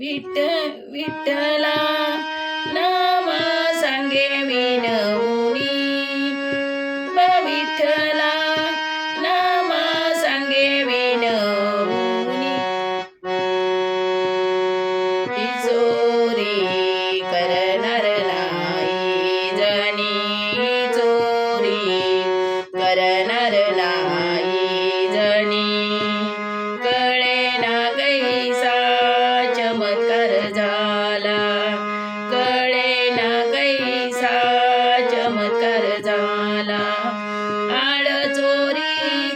विठ विठ्ठला नाम सांगे विनवुनी विठ्ठला नाम सांगे विनवुनी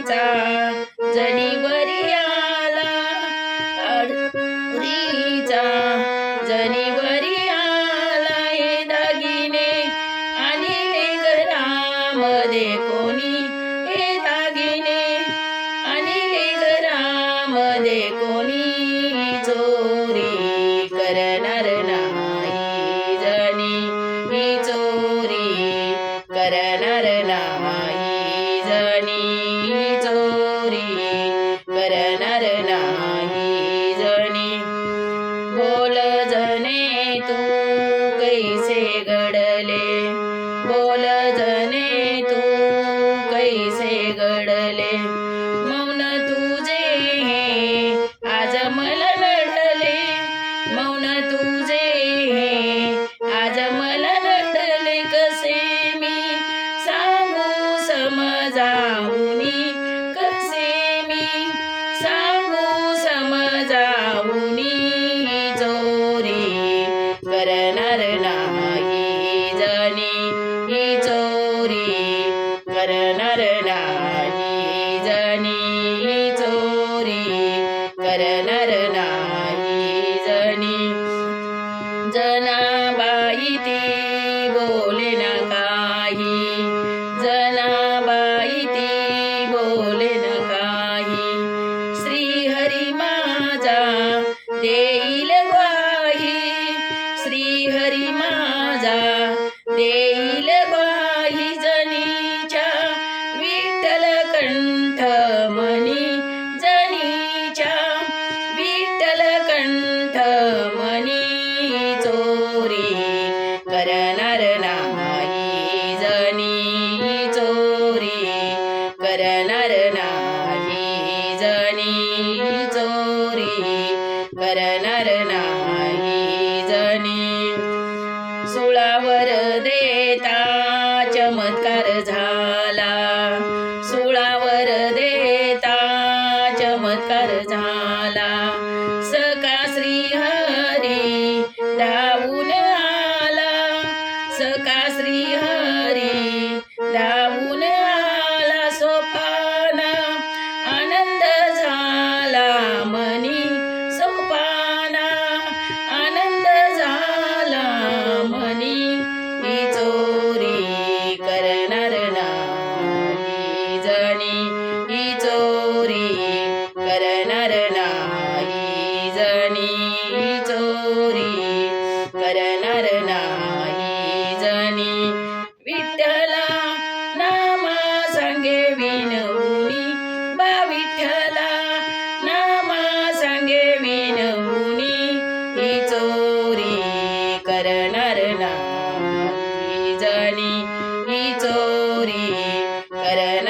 So. रे करणार नाही जनी चोरी करणार ನಾಯಿ ಜನಿ जाणार नाही विठ्ठला नामा सांगे विनवणी बा विठ्ठला नामा सांगे विनवणी ही चोरी करणार नाही जणी ही चोरी करणार